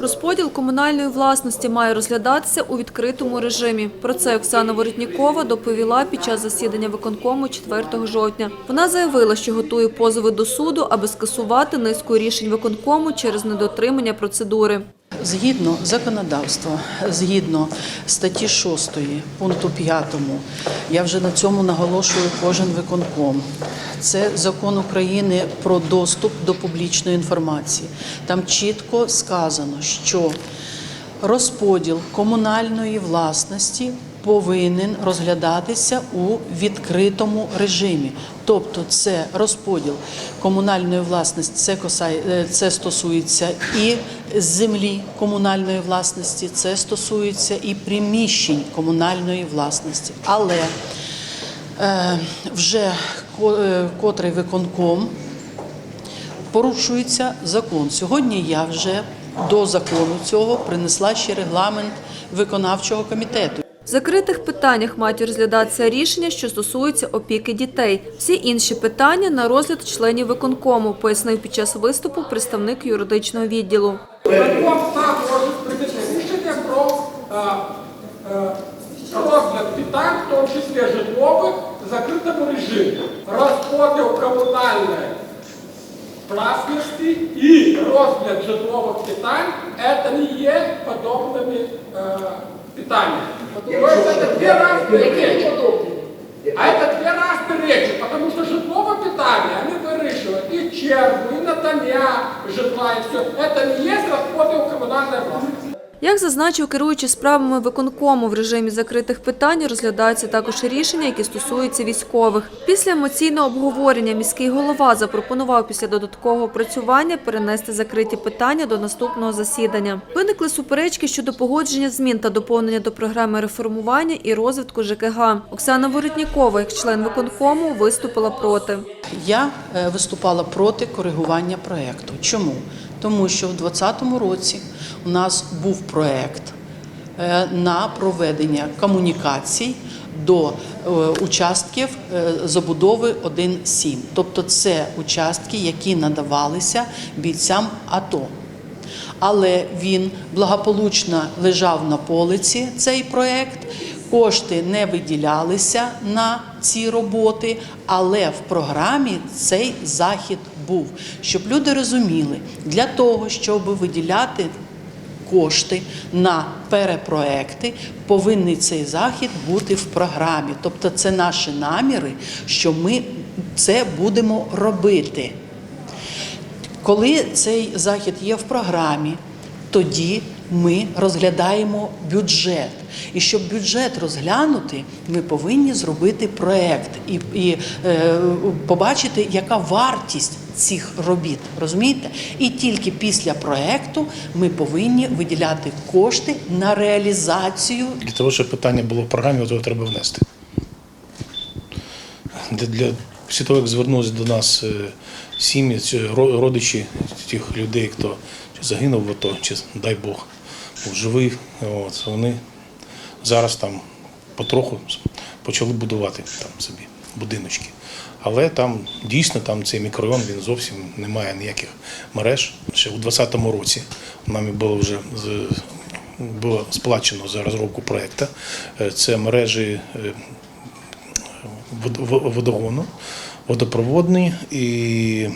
Розподіл комунальної власності має розглядатися у відкритому режимі. Про це Оксана Воротнікова доповіла під час засідання виконкому 4 жовтня. Вона заявила, що готує позови до суду, аби скасувати низку рішень виконкому через недотримання процедури. Згідно законодавства, згідно статті 6 пункту 5, я вже на цьому наголошую кожен виконком. Це закон України про доступ до публічної інформації. Там чітко сказано, що розподіл комунальної власності повинен розглядатися у відкритому режимі. Тобто це розподіл комунальної власності, це, е, стосується і землі комунальної власності, це стосується і приміщень комунальної власності. Але е, вже е, котрий виконком порушується закон. Сьогодні я вже до закону цього принесла ще регламент виконавчого комітету. В закритих питаннях мають розглядатися рішення, що стосуються опіки дітей. Всі інші питання на розгляд членів виконкому, пояснив під час виступу представник юридичного відділу. Закон сам може прийняти рішення про е, е, розгляд питань, в тому числі житлових, в закритому режимі. Розподіл комунальної власності і розгляд житлових питань це не є подобними е, питаннями. То есть это две разные речи. А это две разные і все. Это не є розподіл комунальної власності. Як зазначив керуючий справами виконкому в режимі закритих питань, розглядаються також рішення, які стосуються військових. Після емоційного обговорення міський голова запропонував після додаткового опрацювання перенести закриті питання до наступного засідання. Виникли суперечки щодо погодження змін та доповнення до програми реформування і розвитку ЖКГ. Оксана Воротнікова, як член виконкому, виступила проти. Я е, виступала проти коригування проєкту. Чому? Тому що в 2020 році у нас був проєкт е, на проведення комунікацій до е, участків е, забудови 1.7. Тобто це участки, які надавалися бійцям АТО. Але він благополучно лежав на полиці цей проєкт. Кошти не виділялися на ці роботи, але в програмі цей захід був. Щоб люди розуміли, для того, щоб виділяти кошти на перепроекти, повинний цей захід бути в програмі. Тобто, це наші наміри, що ми це будемо робити. Коли цей захід є в програмі, тоді ми розглядаємо бюджет. І щоб бюджет розглянути, ми повинні зробити проект і, і е, побачити, яка вартість цих робіт. Розумієте? І тільки після проекту ми повинні виділяти кошти на реалізацію Для того, щоб питання було в програмі, його треба внести. Для, після того, як звернулися до нас е, сім'ї, родичі тих людей, хто загинув в АТО, чи, дай Бог, був живий, от, вони зараз там потроху почали будувати там собі будиночки. Але там дійсно там цей мікрорайон він зовсім не має ніяких мереж. Ще у 2020 році нами було вже було сплачено за розробку проекту. Е, Це мережі е, водогону, водопроводної і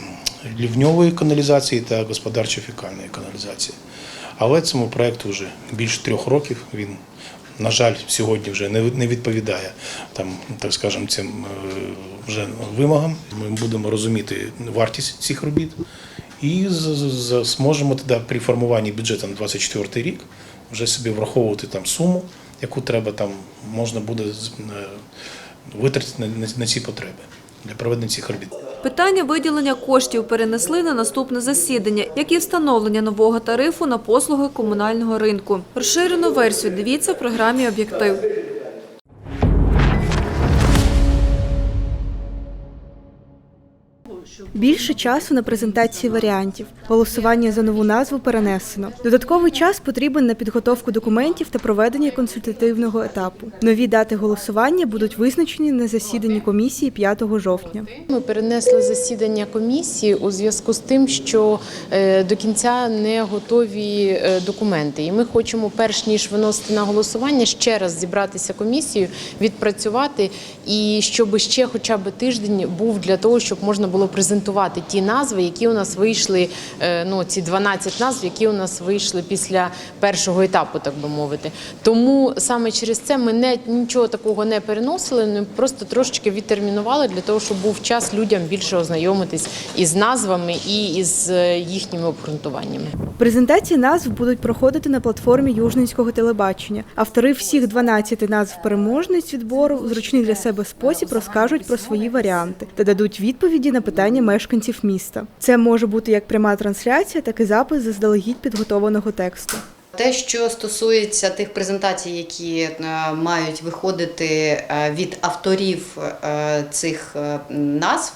лівньової каналізації та господарчо-фікальної каналізації. Але цьому проекту вже більше трьох років. Він, на жаль, сьогодні вже не відповідає там, так скажемо, цим е, вже вимогам. Ми будемо розуміти вартість цих робіт і зможемо тоді при формуванні бюджету на 24 рік вже собі враховувати там суму, яку треба там можна буде е, витратити на ці потреби для проведення цих робіт. Питання виділення коштів перенесли на наступне засідання, як і встановлення нового тарифу на послуги комунального ринку. Розширену версію дивіться в програмі «Об'єктив». Більше часу на презентації варіантів. Голосування за нову назву перенесено. Додатковий час потрібен на підготовку документів та проведення консультативного етапу. Нові дати голосування будуть визначені на засіданні комісії 5 жовтня. Ми перенесли засідання комісії у зв'язку з тим, що е, до кінця не готові е, документи. І ми хочемо, перш ніж виносити на голосування, ще раз зібратися комісією, відпрацювати і щоб ще хоча б тиждень був для того, щоб можна було презентувати ті назви, які у нас вийшли. е, Ну, ці 12 назв, які у нас вийшли після першого етапу, так би мовити. Тому саме через це ми не нічого такого не переносили, ми просто трошечки відтермінували для того, щоб був час людям більше ознайомитись із назвами і із е, їхніми обґрунтуваннями. Презентації назв будуть проходити на платформі Южненського телебачення. Автори всіх 12 назв переможниць відбору в зручний для себе спосіб розкажуть про свої варіанти та дадуть відповіді на питання мешканців міста. Це може бути як пряма трансляція, так і запис заздалегідь підготованого тексту. Те, що стосується тих презентацій, які е, мають виходити е, від авторів е, цих назв,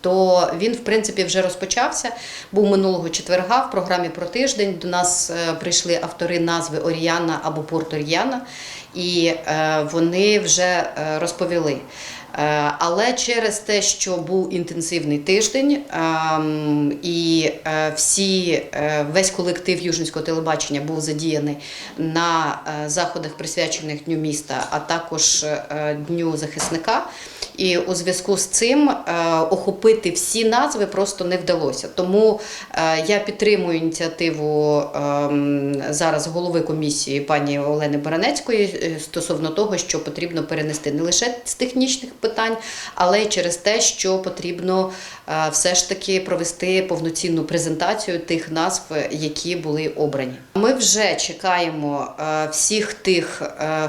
то він в принципі вже розпочався. Був минулого четверга в програмі про тиждень. До нас прийшли автори назви Оріяна або Порт Оріяна, і вони вже розповіли. Е, Але через те, що був інтенсивний тиждень, ем, і е, всі, е, весь колектив Южницького телебачення був задіяний на заходах, присвячених Дню міста, а також Дню захисника. І у зв'язку з цим е, охопити всі назви просто не вдалося. Тому е, я підтримую ініціативу ем, зараз голови комісії пані Олени Баранецької е, стосовно того, що потрібно перенести не лише з технічних питань, але й через те, що потрібно все ж таки провести повноцінну презентацію тих назв, які були обрані. Ми вже чекаємо всіх тих,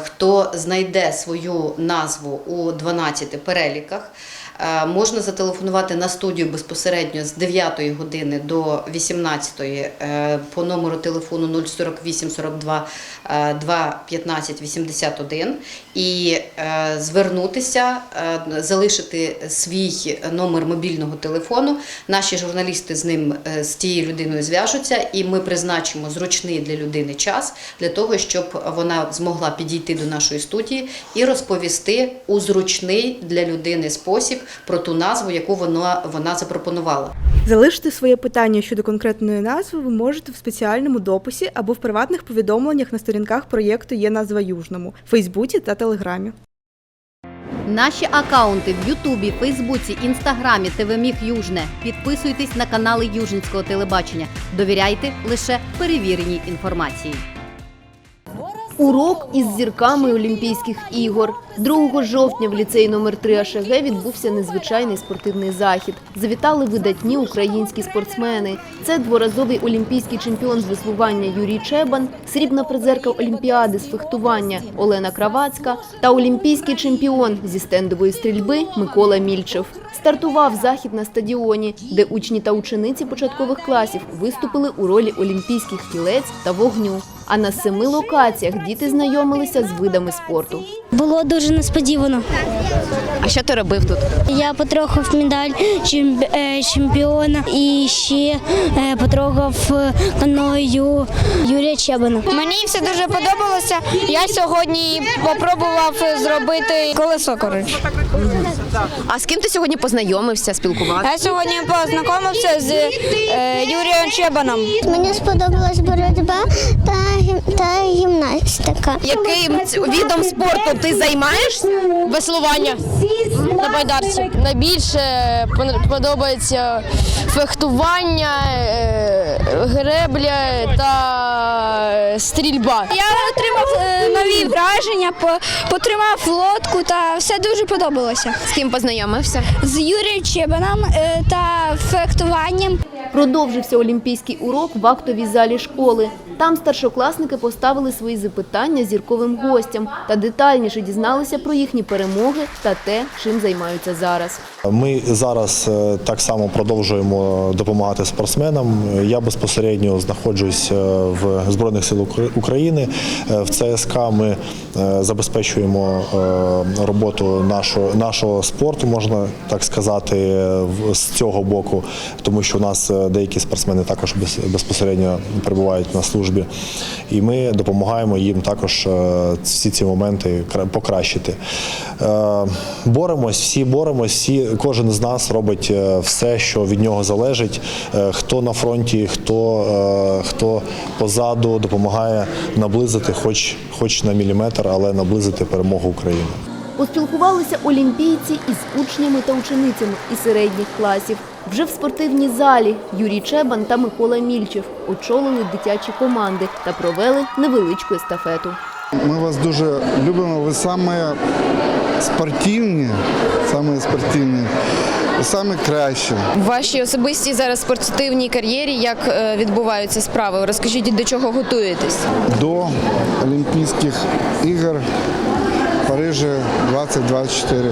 хто знайде свою назву у 12 переліках. Е, Можна зателефонувати на студію безпосередньо з 9 години до 18 е, по номеру телефону 048 42 е, 2 15 81 і е, звернутися, залишити свій номер мобільного телефону. Наші журналісти з ним з тією людиною зв'яжуться, і ми призначимо зручний для людини час для того, щоб вона змогла підійти до нашої студії і розповісти у зручний для людини спосіб про ту назву, яку вона, вона запропонувала. Залишити своє питання щодо конкретної назви ви можете в спеціальному дописі або в приватних повідомленнях на сторінках проєкту Є назва Южному, Фейсбуці та Телеграмі. Наші акаунти в Ютубі, Фейсбуці, Інстаграмі, ТВ Южне. Підписуйтесь на канали Южницького телебачення. Довіряйте лише перевіреній інформації. Урок із зірками Олімпійських ігор 2 жовтня в ліцеї номер 3 АШГ відбувся незвичайний спортивний захід. Завітали видатні українські спортсмени. Це дворазовий олімпійський чемпіон з веслування Юрій Чебан, срібна призерка Олімпіади з фехтування Олена Кравацька та олімпійський чемпіон зі стендової стрільби Микола Мільчев. Стартував захід на стадіоні, де учні та учениці початкових класів виступили у ролі олімпійських кілець та вогню. А на семи локаціях діти знайомилися з видами спорту. Було дуже несподівано. А що ти робив тут? Я потрохав медаль е, чемпіона і ще е, потрогав е, каною Юрія Чебана. Мені все дуже подобалося. Я сьогодні спробував зробити колесо. Коротше. А з ким ти сьогодні познайомився, спілкувався? Я сьогодні познайомився з Юрієм Чебаном. Мені сподобалась боротьба та, та гімнастика. Яким відом спорту ти займаєшся? Веслування на байдарці. Найбільше подобається фехтування, е, гребля та стрільба. Я отримав е, нові враження, потримав лодку та все дуже подобалося. З ким познайомився? З Юрієм Чебаном е, та фехтуванням. Продовжився олімпійський урок в актовій залі школи. Там старшокласники поставили свої запитання зірковим гостям та детальніше дізналися про їхні перемоги та те, чим займаються зараз. Ми зараз е, так само продовжуємо допомагати спортсменам. Я безпосередньо знаходжусь е, в Збройних сил Укра- України. Е, В ЦСК ми забезпечуємо роботу нашого, нашого спорту, можна так сказати, з цього боку, тому що у нас деякі спортсмени також безпосередньо перебувають на службі, і ми допомагаємо їм також е, всі ці моменти покращити. Е, Боремось, всі боремось, всі, кожен з нас робить е, все, що від нього залежить. Е, Хто на фронті, хто, е, хто позаду допомагає наблизити, хоч, хоч на міліметр, але наблизити перемогу України. Поспілкувалися олімпійці із учнями та ученицями із середніх класів. Вже в спортивній залі Юрій Чебан та Микола Мільчев очолили дитячі команди та провели невеличку естафету. Ми вас дуже любимо. Ви саме спортивні, саме спортивні, саме кращі. В вашій особистій зараз спортивній кар'єрі як е, відбуваються справи? Розкажіть, до чого готуєтесь? До Олімпійських ігор в Парижі 2024.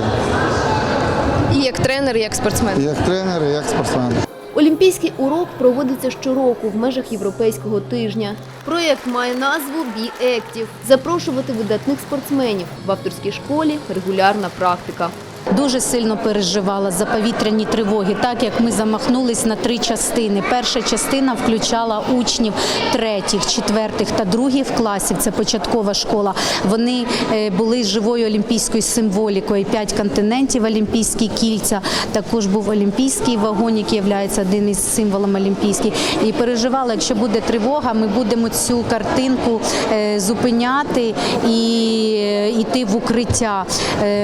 Як тренер, і як спортсмен? Як тренер, і як спортсмен. Олімпійський урок проводиться щороку в межах європейського тижня. Проєкт має назву «Be Active» – запрошувати видатних спортсменів в авторській школі регулярна практика. Дуже сильно переживала за повітряні тривоги, так як ми замахнулись на три частини. Перша частина включала учнів третіх, четвертих та других класів. Це початкова школа. Вони е, були живою олімпійською символікою. П'ять континентів, олімпійські кільця. Також був олімпійський вагон, який є один із символом олімпійських. І переживала, якщо буде тривога, ми будемо цю картинку е, зупиняти і е, йти в укриття.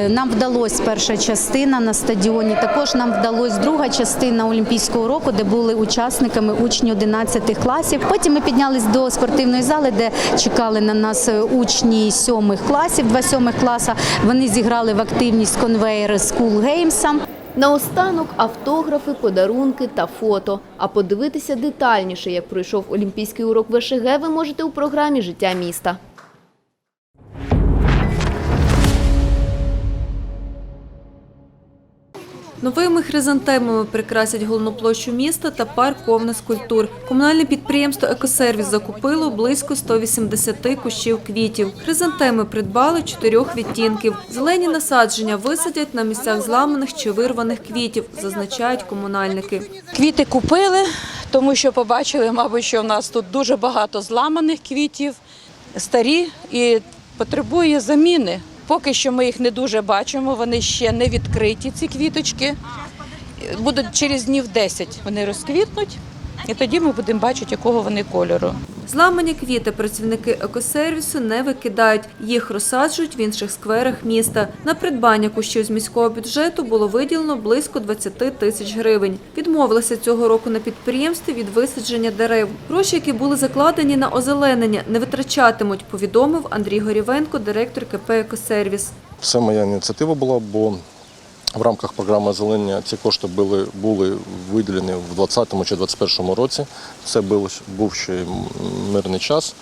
Нам вдалося перша частина на стадіоні. Також нам вдалося друга частина Олімпійського року, де були учасниками учні 11 класів. Потім ми піднялись до спортивної зали, де чекали на нас е, учні сьомих класів, два сьомих класа. Вони зіграли в активність конвейер School Games. Наостанок автографи, подарунки та фото. А подивитися детальніше, як пройшов олімпійський урок ВШГ, ви можете у програмі Життя міста. Новими хризантемами прикрасять головну площу міста та парк повне скульптур. Комунальне підприємство «Екосервіс» закупило близько 180 кущів квітів. Хризантеми придбали чотирьох відтінків. Зелені насадження висадять на місцях зламаних чи вирваних квітів, зазначають комунальники. Квіти купили, тому що побачили, мабуть, що в нас тут дуже багато зламаних квітів, старі і потребує заміни. Поки що ми їх не дуже бачимо, вони ще не відкриті, ці квіточки. Будуть через днів 10 вони розквітнуть, і тоді ми будемо бачити, якого вони кольору. Зламані квіти працівники екосервісу не викидають. Їх розсаджують в інших скверах міста. На придбання кущів з міського бюджету було виділено близько 20 тисяч гривень. Відмовилися цього року на підприємстві від висадження дерев. Гроші, які були закладені на озеленення, не витрачатимуть, повідомив Андрій Горівенко, директор КП «Екосервіс». Це моя ініціатива була, бо в рамках програми озеленення ці кошти були, були виділені в 2020 чи 2021 році. Це був, був ще мирний час,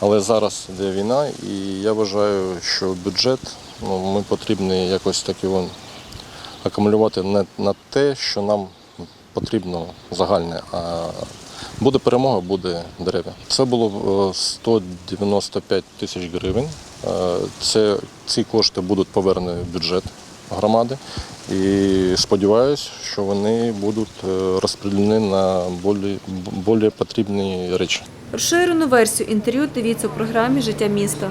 але зараз йде війна, і я вважаю, що бюджет ну, ми потрібні якось так його акумулювати не на те, що нам потрібно загальне. а Буде перемога, буде дерева. Це було е, 195 тисяч гривень. Е, Це, ці кошти будуть повернені в бюджет громади. І сподіваюся, що вони будуть е, розподілені на більш, потрібні речі. Розширену версію інтерв'ю дивіться у програмі «Життя міста».